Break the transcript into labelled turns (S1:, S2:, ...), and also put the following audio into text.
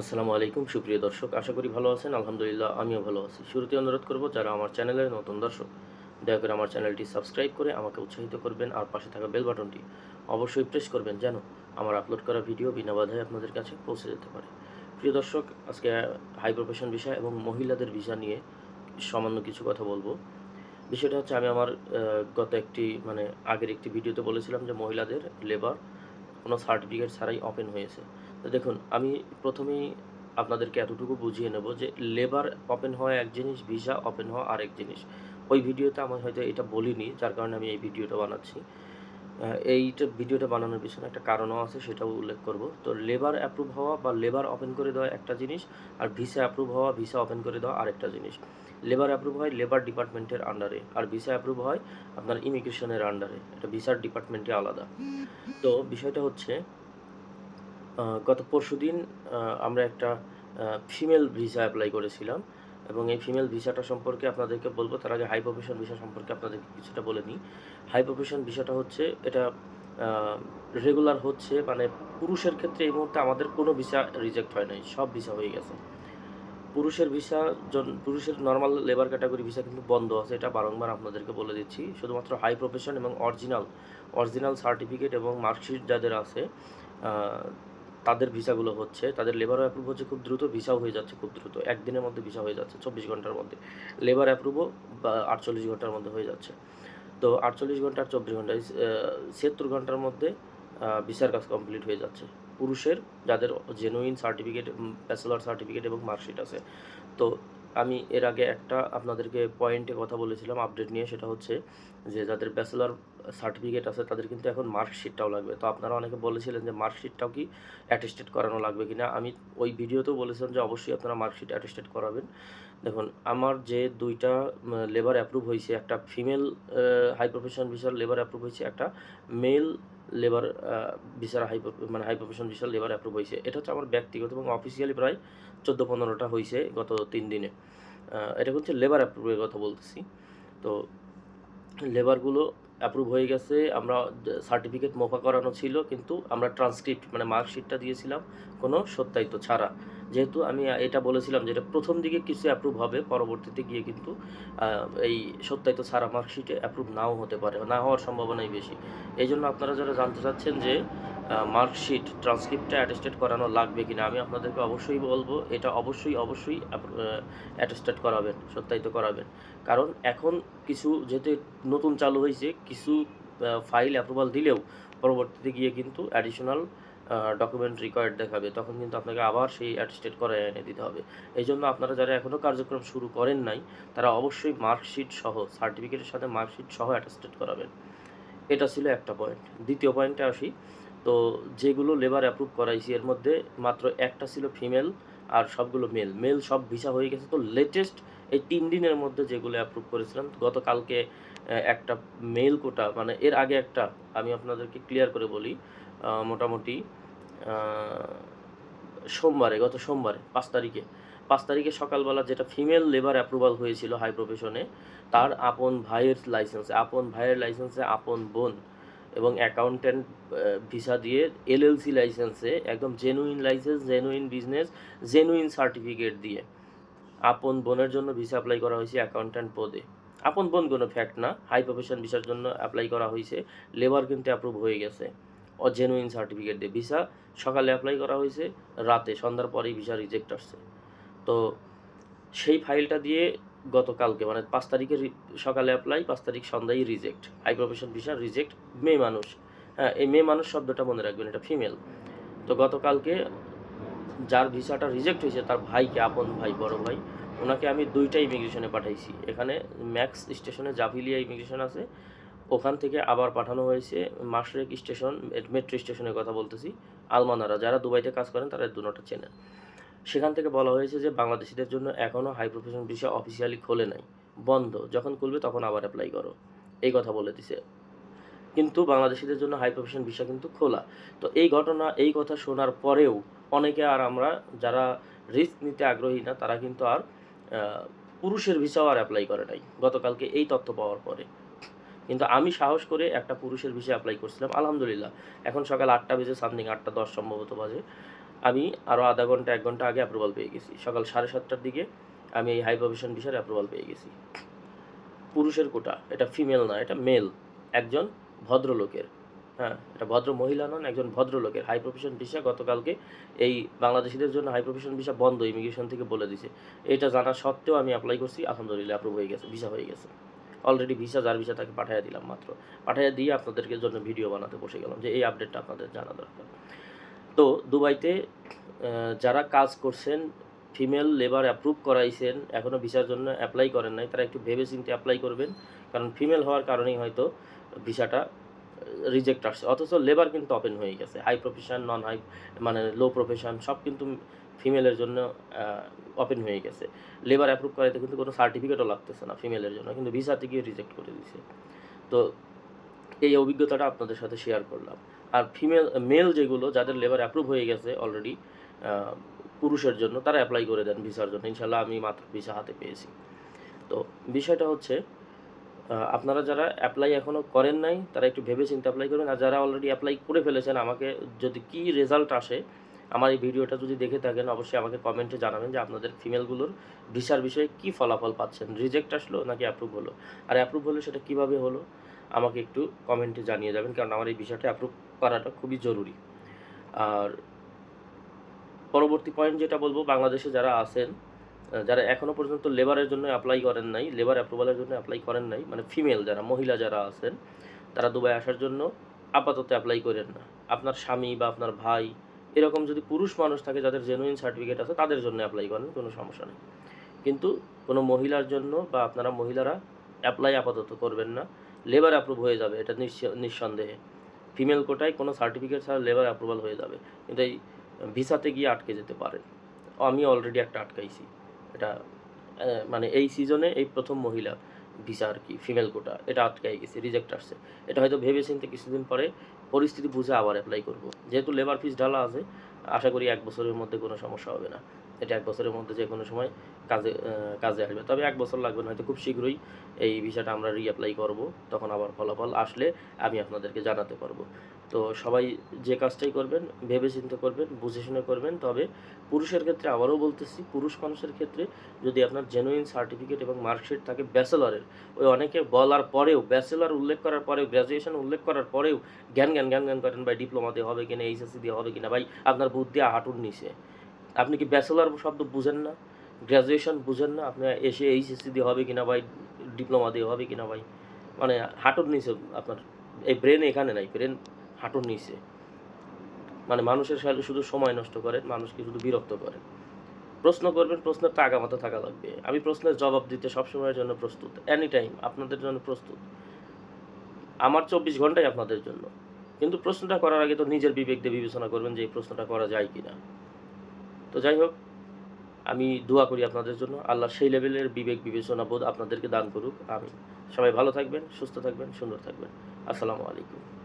S1: আসসালামু আলাইকুম, সুপ্রিয় দর্শক। আশা করি ভালো আছেন। আলহামদুলিল্লাহ, আমিও ভালো আছি। শুরুতে অনুরোধ করব, যারা আমার চ্যানেলের নতুন দর্শক, দয়া করে আমার চ্যানেলটি সাবস্ক্রাইব করে আমাকে উৎসাহিত করবেন আর পাশে থাকা বেল বাটনটি অবশ্যই প্রেস করবেন যেন আমার আপলোড করা ভিডিও বিনা বাধায় আপনাদের কাছে পৌঁছে যেতে পারে। প্রিয় দর্শক, আজকে হাই প্রফেশন বিষয় এবং মহিলাদের ভিসা নিয়ে সামান্য কিছু কথা বলব। বিষয়টা হচ্ছে, আমি আমার গত একটি মানে আগের একটি ভিডিওতে বলেছিলাম যে মহিলাদের লেবার কোনো সার্টিফিকেট ছাড়াই ওপেন হয়েছে। দেখুন, আমি প্রথমেই আপনাদেরকে এতটুকু বুঝিয়ে নেব যে লেবার ওপেন হওয়া এক জিনিস ভিসা ওপেন হওয়া আরেক জিনিস। ওই ভিডিওতে আমি হয়তো এটা বলিনি, যার কারণে আমি এই ভিডিওটা বানাচ্ছি। এইটা ভিডিওটা বানানোর পিছনে একটা কারণও আছে, সেটাও উল্লেখ করব। তো লেবার অ্যাপ্রুভ হওয়া বা লেবার ওপেন করে দেওয়া একটা জিনিস, আর ভিসা অ্যাপ্রুভ হওয়া ভিসা ওপেন করে দেওয়া আরেকটা জিনিস। লেবার অ্যাপ্রুভ হয় লেবার ডিপার্টমেন্টের আন্ডারে আর ভিসা অ্যাপ্রুভ হয় আপনার ইমিগ্রেশনের আন্ডারে এটা ভিসার ডিপার্টমেন্টে আলাদা। তো বিষয়টা হচ্ছে গত পরশু দিন আমরা একটা ফিমেল ভিসা অ্যাপ্লাই করেছিলাম এবং এই ফিমেল ভিসাটা সম্পর্কে আপনাদেরকে বলব, তার আগে হাই প্রফেশন ভিসা সম্পর্কে আপনাদেরকে কিছুটা বলে নিই। হাই প্রফেশন ভিসাটা হচ্ছে, এটা রেগুলার হচ্ছে মানে পুরুষের ক্ষেত্রে এই মুহূর্তে আমাদের কোনো ভিসা রিজেক্ট হয় নাই, সব ভিসা হয়ে গেছে। পুরুষের ভিসা জন, পুরুষের নর্মাল লেবার ক্যাটাগরি ভিসা কিন্তু বন্ধ আছে, এটা বারংবার আপনাদেরকে বলে দিচ্ছি। শুধুমাত্র হাই প্রফেশন এবং অরিজিনাল অরিজিনাল সার্টিফিকেট এবং মার্কশিট যাদের আছে তাদের ভিসাগুলো হচ্ছে, তাদের লেবার অ্যাপ্রুভ হচ্ছে খুব দ্রুত, ভিসাও হয়ে যাচ্ছে খুব দ্রুত। একদিনের মধ্যে ভিসা হয়ে যাচ্ছে, চব্বিশ ঘণ্টার মধ্যে। লেবার অ্যাপ্রুভও আটচল্লিশ ঘণ্টার মধ্যে হয়ে যাচ্ছে। তো আটচল্লিশ ঘণ্টা আর চব্বিশ ঘণ্টা ছিয়াত্তর ঘণ্টার মধ্যে ভিসার কাজ কমপ্লিট হয়ে যাচ্ছে। পুরুষের, যাদের জেনুইন সার্টিফিকেট ব্যাচেলার সার্টিফিকেট এবং মার্কশিট আছে। তো আমি এর আগে একটা আপনাদেরকে পয়েন্টে কথা বলেছিলাম আপডেট নিয়ে, সেটা হচ্ছে যে যাদের ব্যাচেলার সার্টিফিকেট আছে, তাদের কিন্তু এখন মার্কশিটটাও লাগবে। তো আপনারা অনেকে বলেছিলেন যে মার্কশিটটাও কি অ্যাটেস্টেড করানো লাগবে কিনা? আমি ওই ভিডিওতেও বলেছিলাম যে অবশ্যই আপনারা মার্কশিট অ্যাটেস্টেড করাবেন। দেখুন, আমার যে দুইটা লেবার অ্যাপ্রুভ হয়েছে, একটা ফিমেল হাই প্রফেশন ভিসার লেবার অ্যাপ্রুভ হয়েছে, একটা মেল লেবার ভিসার হাই মানে হাই প্রফেশন ভিসার লেবার অ্যাপ্রুভ হয়েছে এটা হচ্ছে আমার ব্যক্তিগত এবং অফিসিয়ালি প্রায় চোদ্দ পনেরোটা হয়েছে গত তিন দিনে। এটা হচ্ছে লেবার অ্যাপ্রুভের কথা বলতেছি। তো লেবারগুলো অ্যাপ্রুভ হয়ে গেছে, আমরা সার্টিফিকেট মোফা করানো ছিল, কিন্তু আমরা ট্রান্সক্রিপ্ট মানে মার্কশিটটা দিয়েছিলাম কোনো সত্যায়িত ছাড়া। যেহেতু আমি এটা বলেছিলাম যে এটা প্রথম দিকে কিছু অ্যাপ্রুভ হবে, পরবর্তীতে গিয়ে কিন্তু এই সত্যায়িত ছাড়া মার্কশিটে অ্যাপ্রুভ নাও হতে পারে, না হওয়ার সম্ভাবনাই বেশি। এই জন্য আপনারা যারা জানতে চাচ্ছেন যে মার্কশিট ট্রান্সক্রিপ্টটা অ্যাটেস্টেড করানো লাগবে কিনা, আমি আপনাদেরকে অবশ্যই বলব, এটা অবশ্যই অবশ্যই অ্যাটেস্টেড করাবেন, সত্যায়িত করাবেন। কারণ এখন কিছু, যেহেতু নতুন চালু হয়েছে, কিছু ফাইল অ্যাপ্রুভাল দিলেও পরবর্তীতে গিয়ে কিন্তু অ্যাডিশনাল ডকুমেন্ট রিকোয়ার্ড দেখাবে, তখন কিন্তু আপনাকে আবার সেই অ্যাটেস্টেড করে এনে দিতে হবে। এই জন্য আপনারা যারা এখনও কার্যক্রম শুরু করেন নাই, তারা অবশ্যই মার্কশিট সহ সার্টিফিকেটের সাথে মার্কশিট সহ অ্যাটেস্টেড করাবেন। এটা ছিল একটা পয়েন্ট দ্বিতীয় পয়েন্টে আসি। তো যেগুলো লেবার অ্যাপ্রুভ করাইছি, এর মধ্যে মাত্র একটা ছিল ফিমেল আর সবগুলো মেল মেল সব ভিসা হয়ে গেছে। তো লেটেস্ট এই তিন দিনের মধ্যে যেগুলো অ্যাপ্রুভ করেছিলাম, গতকালকে একটা মেল কোটা মানে এর আগে একটা, আমি আপনাদেরকে ক্লিয়ার করে বলি মোটামুটি সোমবারে, গত সোমবারে, পাঁচ তারিখে। পাঁচ তারিখে সকালবেলা যেটা ফিমেল লেবার অ্যাপ্রুভাল হয়েছিল হাই প্রফেশনে তার আপন ভাইয়ের লাইসেন্সে আপন ভাইয়ের লাইসেন্সে আপন বোন এবং অ্যাকাউন্ট্যান্ট ভিসা দিয়ে এলএলসি লাইসেন্সে একদম genuine licence genuine business genuine certificate দিয়ে আপন বোনের জন্য ভিসা অ্যাপ্লাই করা হয়েছে অ্যাকাউন্ট্যান্ট পদে। আপন বোন কোনো ফ্যাক্ট না হাই প্রফেশন ভিসার জন্য অ্যাপ্লাই করা হয়েছে লেবার কিন্তু অ্যাপ্রুভ হয়ে গেছে। ও জেনুইন সার্টিফিকেট দিয়ে ভিসা সকালে অ্যাপ্লাই করা হয়েছে, রাতে, সন্ধ্যার পরেই ভিসা রিজেক্ট আসছে। তো সেই ফাইলটা দিয়ে গতকালকে মানে পাঁচ তারিখে সকালে অ্যাপ্লাই পাঁচ তারিখ সন্ধ্যায় reject high profession visa reject মেয়ে মানুষ। হ্যাঁ এই মেয়ে মানুষ শব্দটা মনে রাখবেন, এটা ফিমেল তো গতকালকে যার ভিসাটা রিজেক্ট হয়েছে, তার ভাইকে, আপন ভাই, বড় ভাই ওনাকে আমি দুইটা ইমিগ্রেশনে পাঠাইছি। এখানে ম্যাক্স স্টেশনে জাভিলিয়া ইমিগ্রেশন আছে, ওখান থেকে আবার পাঠানো হয়েছে মাসরেক স্টেশন মেট্রো স্টেশনের কথা বলতেছি, আলমানারা। যারা দুবাইতে কাজ করেন, তারা দুটোটা চেনেন। সেখান থেকে বলা হয়েছে যে, বাংলাদেশিদের জন্য এখনও হাই প্রফেশন ভিসা অফিসিয়ালি খোলে নাই। বন্ধ। যখন খুলবে, তখন আবার অ্যাপ্লাই করো। এই কথা বলে দিছে। কিন্তু বাংলাদেশিদের জন্য হাই প্রফেশন ভিসা কিন্তু খোলা। তো এই ঘটনা, এই কথা শোনার পরেও অনেকে আর আমরা যারা রিস্ক নিতে আগ্রহী না, তারা কিন্তু আর পুরুষের ভিসাও আর অ্যাপ্লাই করে নাই। গতকালকে এই তথ্য পাওয়ার পরে। কিন্তু আমি সাহস করে একটা পুরুষের ভিসা অ্যাপ্লাই করছিলাম, আলহামদুলিল্লাহ। এখন সকাল আটটা বেজে সামথিং আটটা দশ সম্ভবত বাজে। আমি আরও আধা ঘণ্টা, এক ঘণ্টা আগে অ্যাপ্রুভাল পেয়ে গেছি। সকাল সাড়ে সাতটার দিকে আমি এই হাই প্রফেশন ভিসার অ্যাপ্রুভাল পেয়ে গেছি। পুরুষের কোটা, এটা ফিমেল না, এটা মেল একজন ভদ্রলোকের। হ্যাঁ এটা ভদ্র মহিলা নন, একজন ভদ্রলোকের হাই প্রফেশন ভিসা গতকালকে এই বাংলাদেশিদের জন্য হাই প্রফেশন ভিসা বন্ধ ইমিগ্রেশন থেকে বলে দিছে। এটা জানা সত্ত্বেও আমি অ্যাপ্লাই করছি, আলহামদুলিল্লাহ অ্যাপ্রুভ হয়ে গেছে ভিসা হয়ে গেছে। অলরেডি ভিসা যার ভিসা তাকে পাঠিয়ে দিলাম মাত্র। পাঠিয়ে দিয়ে আপনাদেরকে জন্য ভিডিও বানাতে বসে গেলাম যে এই আপডেটটা আপনাদের জানা দরকার। তো দুবাইতে যারা কাজ করছেন ফিমেল লেবার অ্যাপ্রুভ করাইছেন এখনও ভিসার জন্য অ্যাপ্লাই করেন নাই, তারা একটু ভেবে চিন্তে অ্যাপ্লাই করবেন। কারণ ফিমেল হওয়ার কারণেই হয়তো ভিসাটা রিজেক্ট আসছে। অথচ লেবার কিন্তু ওপেন হয়ে গেছে। হাই প্রফেশন নন হাই মানে লো প্রফেশন সব কিন্তু ফিমেলের জন্য ওপেন হয়ে গেছে। লেবার অ্যাপ্রুভ করাইতে কিন্তু কোনো সার্টিফিকেটও লাগতেছে না ফিমেলের জন্য। কিন্তু ভিসাতে গিয়ে রিজেক্ট করে দিছে। তো এই অভিজ্ঞতাটা আপনাদের সাথে শেয়ার করলাম। আর ফিমেল মেল যেগুলো, যাদের লেবার অ্যাপ্রুভ হয়ে গেছে অলরেডি পুরুষের জন্য, তারা অ্যাপ্লাই করে দেন ভিসার জন্য। ইনশাল্লাহ আমি মাত্র ভিসা হাতে পেয়েছি। তো বিষয়টা হচ্ছে আপনারা যারা অ্যাপ্লাই এখনও করেন নাই, তারা একটু ভেবে চিন্তে অ্যাপ্লাই করবেন আর যারা অলরেডি অ্যাপ্লাই করে ফেলেছেন, আমাকে যদি কি রেজাল্ট আসে, আমার এই ভিডিওটা যদি দেখে থাকেন, অবশ্যই আমাকে কমেন্টে জানাবেন যে আপনাদের ফিমেলগুলোর ভিসার বিষয়ে কি ফলাফল পাচ্ছেন। রিজেক্ট আসলো নাকি অ্যাপ্রুভ হলো? আর অ্যাপ্রুভ হলে সেটা কীভাবে হলো? আমাকে একটু কমেন্টে জানিয়ে যাবেন, কারণ আমার এই বিষয়টা অ্যাপ্রুভ করাটা খুবই জরুরি। আর পরবর্তী পয়েন্ট যেটা বলব, বাংলাদেশে যারা আছেন যারা এখনও পর্যন্ত লেবারের জন্য অ্যাপ্লাই করেন নাই, লেবার অ্যাপ্রুভালের জন্য অ্যাপ্লাই করেন নাই মানে ফিমেল যারা, মহিলা যারা আছেন, তারা দুবাই আসার জন্য আপাতত অ্যাপ্লাই করেন না। আপনার স্বামী বা আপনার ভাই, এরকম যদি পুরুষ মানুষ থাকে যাদের জেনুইন সার্টিফিকেট আছে, তাদের জন্য অ্যাপ্লাই করেন, কোনো সমস্যা নেই। কিন্তু কোনো মহিলার জন্য বা আপনারা মহিলারা অ্যাপ্লাই আপাতত করবেন না, লেবার অ্যাপ্রুভ হয়ে যাবে, এটা নিঃসন্দেহে। ফিমেল কোটায় কোনো সার্টিফিকেট ছাড়া লেবার অ্যাপ্রুভাল হয়ে যাবে। কিন্তু এই ভিসাতে গিয়ে আটকে যেতে পারেন। আমি অলরেডি একটা আটকাইছি। এটা মানে এই সিজনে এই প্রথম মহিলা ভিসা আর কি ফিমেল কোটা এটা আটকাই গেছে রিজেক্ট আসছে। এটা হয়তো ভেবে চিন্তে কিছুদিন পরে পরিস্থিতি বুঝে আবার অ্যাপ্লাই করব। যেহেতু লেবার ফিস ঢালা আছে, আশা করি এক বছরের মধ্যে কোনো সমস্যা হবে না। এটা এক বছরের মধ্যে যে কোনো সময় কাজে কাজে আসবে। তবে এক বছর লাগবে না, হয়তো খুব শীঘ্রই এই ভিসাটা আমরা রিঅ্যাপ্লাই করব, তখন আবার ফলাফল আসলে আমি আপনাদেরকে জানাতে পারব। তো সবাই যে কাজটাই করবেন ভেবে চিন্তে করবেন, বুঝে শুনে করবেন, তবে পুরুষের ক্ষেত্রে আবারও বলতেছি, পুরুষ মানুষের ক্ষেত্রে যদি আপনার জেনুইন সার্টিফিকেট এবং মার্কশিট থাকে ব্যাচেলরের ওই অনেকে বলার পরেও ব্যাচেলর উল্লেখ করার পরেও গ্র্যাজুয়েশন উল্লেখ করার পরেও জ্ঞান জ্ঞান জ্ঞান জ্ঞান করেন, ভাই ডিপ্লোমা দিয়ে হবে কিনা এইচএসসি দিয়ে হবে কিনা, ভাই, আপনার বুদ্ধি হাঁটুর নিচে। আপনি কি ব্যাচেলার শব্দ বুঝেন না? গ্র্যাজুয়েশন বুঝেন না? আপনি এসে এইচএসসি দিয়ে হবে কিনা ভাই? ডিপ্লোমা দিয়ে হবে কিনা ভাই? মানে হাঁটুর নিচে আপনার, এই ব্রেন এখানে নাই ব্রেন হাঁটুর নিচে। মানে মানুষের সাথে শুধু সময় নষ্ট করেন, মানুষকে শুধু বিরক্ত করেন। প্রশ্ন করবেন, প্রশ্নের টাকা মতো থাকা লাগবে। আমি প্রশ্নের জবাব দিতে সবসময়ের জন্য প্রস্তুত। এনি টাইম আপনাদের জন্য প্রস্তুত। আমার চব্বিশ ঘন্টাই আপনাদের জন্য। কিন্তু প্রশ্নটা করার আগে তো নিজের বিবেক দিয়ে বিবেচনা করবেন যে এই প্রশ্নটা করা যায় কি না তো যাই হোক, আমি দোয়া করি আপনাদের জন্য। আল্লাহ সেই লেভেলের বিবেক বিবেচনা বোধ আপনাদেরকে দান করুক। আমি সবাই ভালো থাকবেন, সুস্থ থাকবেন, সুন্দর থাকবেন। আসসালামু আলাইকুম।